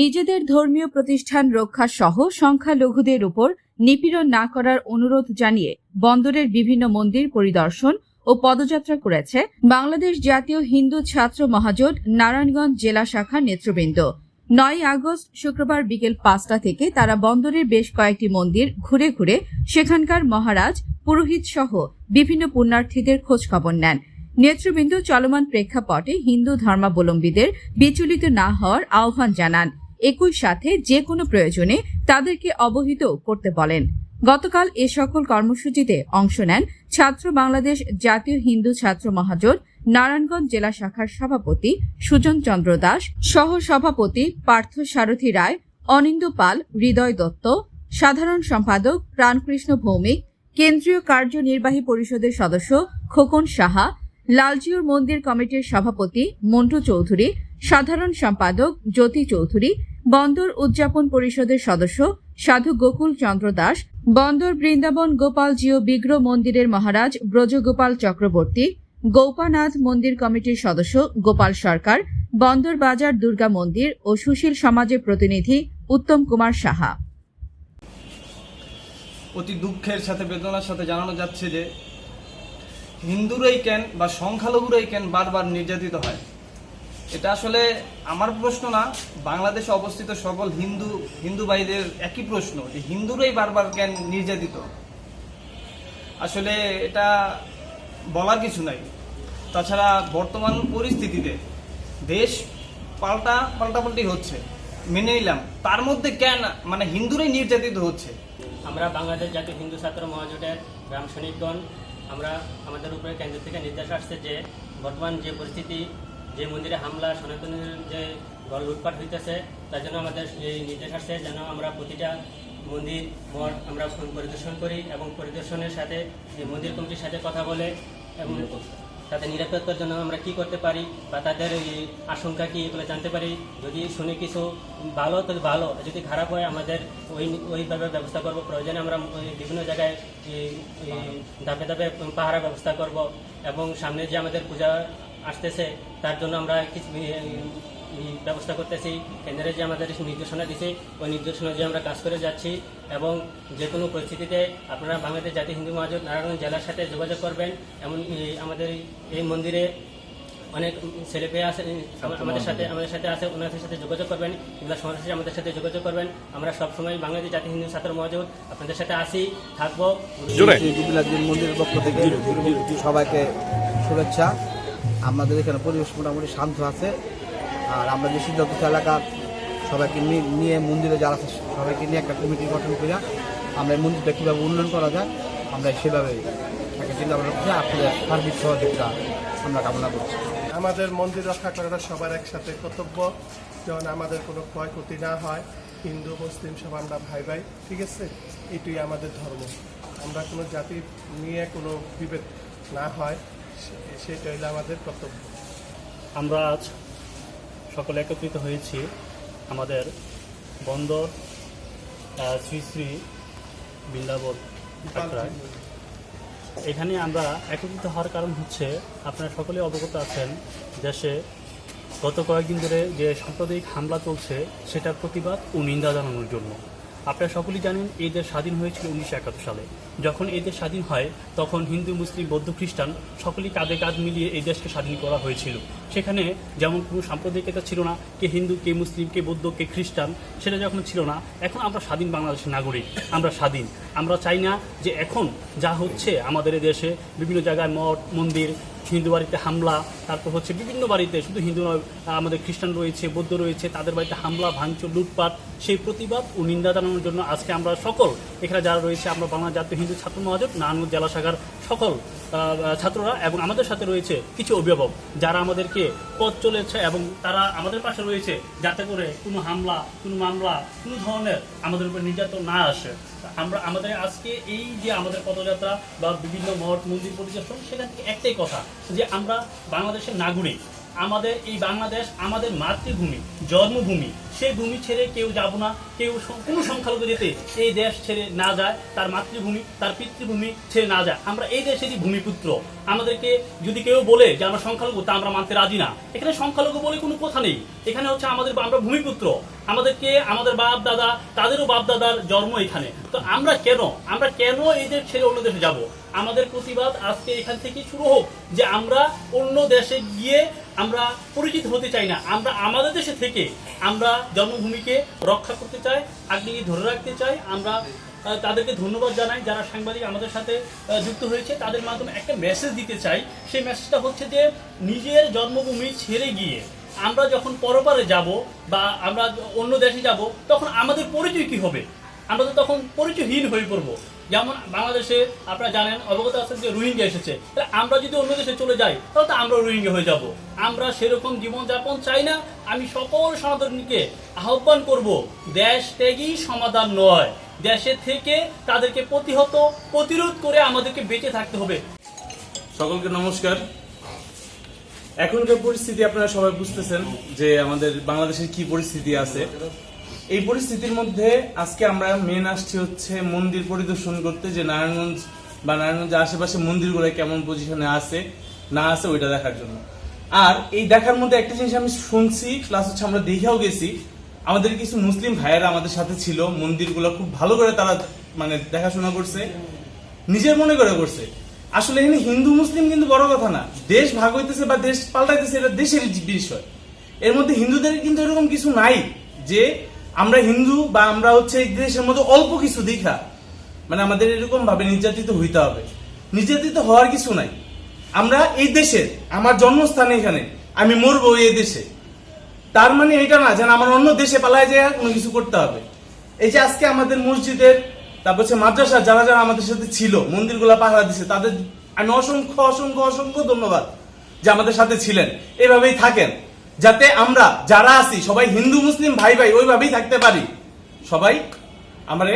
নিজেদের ধর্মীয় প্রতিষ্ঠান রক্ষা সহ সংখ্যালঘুদের উপর নিপীড়ন না করার অনুরোধ জানিয়ে বন্দরের বিভিন্ন মন্দির পরিদর্শন ও পদযাত্রা করেছে বাংলাদেশ জাতীয় হিন্দু ছাত্র মহাজোট নারায়ণগঞ্জ জেলা শাখার নেতৃবৃন্দ। নয় আগস্ট শুক্রবার বিকেল পাঁচটা থেকে তারা বন্দরের বেশ কয়েকটি মন্দির ঘুরে ঘুরে সেখানকার মহারাজ, পুরোহিত সহ বিভিন্ন পুণ্যার্থীদের খোঁজ খবর নেন। নেতৃবৃন্দ চলমান প্রেক্ষাপটে হিন্দু ধর্মাবলম্বীদের বিচলিত না হওয়ার আহ্বান জানান। একই সাথে যে কোনো প্রয়োজনে তাদেরকে অবহিত করতে বলেন। গতকাল এ সকল কর্মসূচিতে অংশ নেন ছাত্র বাংলাদেশ জাতীয় হিন্দু ছাত্র মহাজোট, নারায়ণগঞ্জ জেলা শাখার সভাপতি সুজন চন্দ্র দাস সহ সভাপতি পার্থ সারথী রায় অনিন্দ পাল, হৃদয় দত্ত, সাধারণ সম্পাদক প্রাণকৃষ্ণ ভৌমিক, কেন্দ্রীয় কার্যনির্বাহী পরিষদের সদস্য খোকন সাহা, লালজিউর মন্দির কমিটির সভাপতি মন্টু চৌধুরী, সাধারণ সম্পাদক জ্যোতি চৌধুরী বন্দর উদযাপন পরিষদের সদস্য সাধু গোকুল চন্দ্র দাস, বন্দর বৃন্দাবন গোপাল জিও বিগ্রহ মন্দিরের মহারাজ ব্রজগোপাল চক্রবর্তী, গৌপানাথ মন্দির কমিটির সদস্য গোপাল সরকার, বন্দর বাজার দুর্গা মন্দির ও সুশীল সমাজের প্রতিনিধি উত্তম কুমার সাহা। অতি দুঃখের সাথে বেদনার সাথে জানানো যাচ্ছে যে হিন্দুরাই কেন বা সংখ্যালঘুরাই কেন বারবার নির্যাতিত হয়? এটা আসলে আমার প্রশ্ন না, বাংলাদেশে অবস্থিত সকল হিন্দু হিন্দু ভাইদের একই প্রশ্ন, যে হিন্দুরাই বারবার কেন নির্যাতিত? আসলে এটা বলার কিছু নাই। তাছাড়া বর্তমান পরিস্থিতিতে দেশ পাল্টা, পাল্টাপাল্টি হচ্ছে, মেনে নিলাম। তার মধ্যে কেন মানে হিন্দুরাই নির্যাতিত হচ্ছে? আমরা বাংলাদেশ জাতীয় হিন্দু ছাত্র মহাজোটের গ্রাম সৈনিকগণ আমরা আমাদের উপরে কেন্দ্র থেকে নির্দেশ আসছে যে বর্তমান যে পরিস্থিতি যে মন্দিরে হামলা, সনাতনের যে গল লুটপাট হইতেছে, তার জন্য আমাদের এই নির্দেশ আসছে যেন আমরা প্রতিটা মন্দির মঠ আমরা পরিদর্শন করি এবং পরিদর্শনের সাথে মন্দির কমিটির সাথে কথা বলে এবং তাদের নিরাপত্তার জন্য আমরা কি করতে পারি বা তাদের আশঙ্কা কি এগুলো জানতে পারি। যদি শুনে কিছু ভালো তো ভালো। যদি খারাপ হয়, আমাদের ওই, ওইভাবে ব্যবস্থা করব। প্রয়োজনে আমরা বিভিন্ন জায়গায় ধাপে ধাপে পাহারা ব্যবস্থা করব এবং সামনে যে আমাদের পূজা আসতেছে তার জন্য আমরা কিছু ব্যবস্থা করতেছি কেন্দ্রে যে আমাদের নির্দেশনা দিছে ওই নির্দেশনা যে আমরা কাজ করে যাচ্ছি এবং যে কোনো পরিস্থিতিতে আপনারা বাংলাদেশ জাতীয় হিন্দু মহাজোট নারায়ণগঞ্জ জেলার সাথে যোগাযোগ করবেন এমন আমাদের এই মন্দিরে অনেক ছেলে পেয়ে আছে আমাদের সাথে আমাদের সাথে আছে ওনাদের সাথে যোগাযোগ করবেন কিংবা সমাজে আমাদের সাথে যোগাযোগ করবেন আমরা সবসময় বাংলাদেশ জাতীয় হিন্দু ছাত্র মহাজোট আপনাদের সাথে আসি থাকব মন্দিরের পক্ষ থেকে সবাইকে শুভেচ্ছা আমাদের এখানে পরিবেশ মোটামুটি শান্ত আছে। আর আমরা যে সিদ্ধান্ত এলাকার সবাইকে নিয়ে মন্দিরে যারা আছে, সবাইকে নিয়ে একটা কমিটি গঠন করে আমরা এই মন্দিরটা কীভাবে উন্নয়ন করা যায়, আমরা সেভাবে একটা চিন্তা ভাবনা করছি, আপনাদের সার্বিক সহযোগিতা আমরা কামনা করছি। আমাদের মন্দির রক্ষা করাটা সবার একসাথে কর্তব্য যেমন আমাদের কোনো ক্ষয়ক্ষতি না হয়। হিন্দু, মুসলিম, সব আমরা ভাই ভাই, ঠিক আছে? এটাই আমাদের ধর্ম। আমরা কোনো জাতি নিয়ে কোনো বিভেদ না হয়। সেটা আমাদের কর্তব্য। আমরা আজ সকলে একত্রিত হয়েছি আমাদের বন্দর শ্রী শ্রী বৃন্দাবন এখানে আমরা একত্রিত হওয়ার কারণ হচ্ছে আপনারা সকলে অবগত আছেন দেশে গত কয়েকদিন ধরে যে সাম্প্রদায়িক হামলা চলছে, সেটার প্রতিবাদ ও নিন্দা জানানোর জন্য। আপনারা সকলেই জানেন, এই দেশ স্বাধীন হয়েছিল উনিশশো একাত্তর সালে। যখন এই দেশ স্বাধীন হয়, তখন হিন্দু, মুসলিম, বৌদ্ধ, খ্রিস্টান সকলেই কাঁধে কাঁধ মিলিয়ে এই দেশকে স্বাধীন করা হয়েছিল। সেখানে যেমন কোনো সাম্প্রদায়িকতা ছিল না, কে হিন্দু, কে মুসলিম, কে বৌদ্ধ, কে খ্রিস্টান, সেটা যখন ছিল না, এখন আমরা স্বাধীন বাংলাদেশের নাগরিক, আমরা স্বাধীন। আমরা চাই না যে এখন যা হচ্ছে আমাদের দেশে বিভিন্ন জায়গায় মঠ, মন্দির হিন্দু বাড়িতে হামলা, তারপর হচ্ছে বিভিন্ন বাড়িতে শুধু হিন্দু নয়, আমাদের খ্রিস্টান রয়েছে, বৌদ্ধ রয়েছে, তাদের বাড়িতে হামলা, ভাঙচুর, লুটপাট, সেই প্রতিবাদ ও নিন্দা জানানোর জন্য আজকে আমরা সকল, এখানে যারা রয়েছে, আমরা বাংলা জাতীয় হিন্দু ছাত্র মহাজোট নারায়ণগঞ্জ জেলা শাখার সকল ছাত্ররা এবং আমাদের সাথে রয়েছে কিছু অভিভাবক, যারা আমাদেরকে পথ চলেছে এবং তারা আমাদের পাশে রয়েছে, যাতে করে কোনো হামলা, কোনো মামলা, কোনো ধরনের আমাদের উপর নির্যাতন না আসে। আমরা আমাদের আজকে এই যে আমাদের পদযাত্রা বা বিভিন্ন মঠ, মন্দির পরিদর্শন, সেখান থেকে একটাই কথা, যে আমরা বাংলাদেশের নাগরিক। আমাদের এই বাংলাদেশ আমাদের মাতৃভূমি। জন্মভূমি। সেই ভূমি ছেড়ে কেউ যাব না। কেউ কোনো সংখ্যালঘু যেতে এই দেশ ছেড়ে না যায়, তার মাতৃভূমি, তার পিতৃভূমি ছেড়ে না যায়। আমরা এই দেশেরই ভূমিপুত্র। আমাদেরকে যদি কেউ বলে যে আমরা সংখ্যালঘু, তা আমরা মানতে রাজি না। এখানে সংখ্যালঘু বলে কোনো কথা নেই। এখানে হচ্ছে আমাদের আমরা ভূমিপুত্র। আমাদেরকে আমাদের বাপ দাদা, তাদেরও বাপ দাদার জন্ম এখানে। তো আমরা কেন? আমরা কেন এই দেশ ছেড়ে অন্য দেশে যাব? আমাদের প্রতিবাদ আজকে এখান থেকে শুরু হোক যে আমরা অন্য দেশে গিয়ে আমরা পরিচিত হতে চাই না। আমরা আমাদের দেশে থেকে আমরা জন্মভূমিকে রক্ষা করতে চাই আগিয়ে ধরে রাখতে চাই। আমরা তাদেরকে ধন্যবাদ জানাই যারা সাংবাদিক আমাদের সাথে যুক্ত হয়েছে। তাদের মাধ্যমে একটা মেসেজ দিতে চাই। সেই মেসেজটা হচ্ছে যে নিজের জন্মভূমি ছেড়ে গিয়ে আমরা যখন পরপারে যাব বা আমরা অন্য দেশে যাব, তখন আমাদের পরিচয় কি হবে? আমরা তো তখন পরিচয়হীন হয়ে পড়ব। যেমন বাংলাদেশে আপনারা জানেন, অবগত আছেন যে রোহিঙ্গা এসেছে। তাহলে আমরা যদি অন্য দেশে চলে যাই, তাহলে তো আমরা রোহিঙ্গা হয়ে যাব। আমরা সেরকম জীবনযাপন চাই না। আমি সকল সনাতনীকে আহ্বান করব, দেশ ত্যাগই সমাধান নয়। দেশে থেকে তাদেরকে প্রতিহত, প্রতিরোধ করে আমাদেরকে বেঁচে থাকতে হবে। সকলকে নমস্কার। এখনকার পরিস্থিতি আপনারা সবাই বুঝতেছেন যে আমাদের বাংলাদেশের কি পরিস্থিতি আছে। এই পরিস্থিতির মধ্যে আজকে আমরা মেন আসছি হচ্ছে মন্দির পরিদর্শন করতে, যে নারায়ণগঞ্জ বা নারায়ণগঞ্জের আশেপাশে মন্দিরগুলো কেমন পজিশনে আছে, না আছে, ওইটা দেখার জন্য। আর এই দেখার মধ্যে একটা জিনিস আমি শুনছি প্লাস হচ্ছে আমরা দেখেও গেছি, আমাদের কিছু মুসলিম ভাইয়েরা আমাদের সাথে ছিল, মন্দিরগুলো খুব ভালো করে তারা মানে দেখাশোনা করছে, নিজের মনে করে করছে। আসলে এখানে হিন্দু, মুসলিম কিন্তু বড় কথা না। দেশ ভাগ হইতেছে বা দেশ পাল্টাইতেছে, এটা দেশের বিষয়। এর মধ্যে হিন্দুদের কিন্তু এরকম কিছু নাই, যে আমরা হিন্দু বা আমরা হচ্ছে এই দেশের মধ্যে অল্প কিছু দেখা মানে আমাদের এরকম ভাবে নির্যাতিত হইতে হবে। নির্যাতিত হওয়ার কিছু নাই। আমরা এই দেশের আমার জন্মস্থান এখানে, আমি মরবো এই দেশে। তার মানে এটা না, যেন আমার অন্য দেশে পালায় যায়, কোনো কিছু করতে হবে। এই যে আজকে আমাদের মসজিদের, তারপর হচ্ছে মাদ্রাসা যারা যারা আমাদের সাথে ছিল, মন্দিরগুলো পাহারা দিছে, তাদের, আমি অসংখ্য অসংখ্য অসংখ্য ধন্যবাদ যে আমাদের সাথে ছিলেন। এভাবেই থাকেন। যাতে আমরা যারা আছি সবাই হিন্দু মুসলিম ভাই ভাই ওইভাবেই থাকতে পারি। সবাই আমারে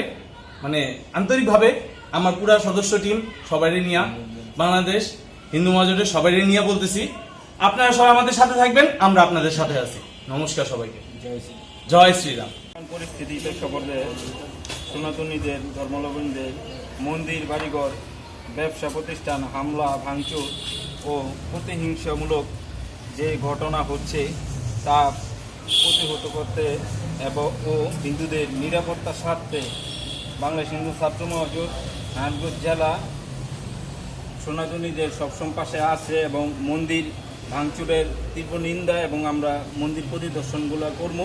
মানে আন্তরিকভাবে আমার পুরা সদস্য টিম সবাই নিয়ে বাংলাদেশ হিন্দু মহাজোটের সবাই নিয়ে বলতেছি আপনারা সবাই আমাদের সাথে থাকবেন আমরা আপনাদের সাথে আছি। নমস্কার সবাইকে। জয় শ্রীরাম বর্তমান পরিস্থিতি প্রেক্ষাপটে সনাতনীদের ধর্মাবলম্বীদের মন্দির বাড়িঘর ব্যবসা প্রতিষ্ঠান হামলা ভাঙচুর ও প্রতিহিংসামূলক যে ঘটনা হচ্ছে তা প্রতিহত করতে এবং ও হিন্দুদের নিরাপত্তা স্বার্থে বাংলাদেশ হিন্দু ছাত্র মহাজোট নারায়ণগঞ্জ জেলা সনাতনীদের সবসময় পাশে আছে এবং মন্দির ভাঙচুরের তীব্র নিন্দা এবং আমরা মন্দির পরিদর্শনগুলো করব।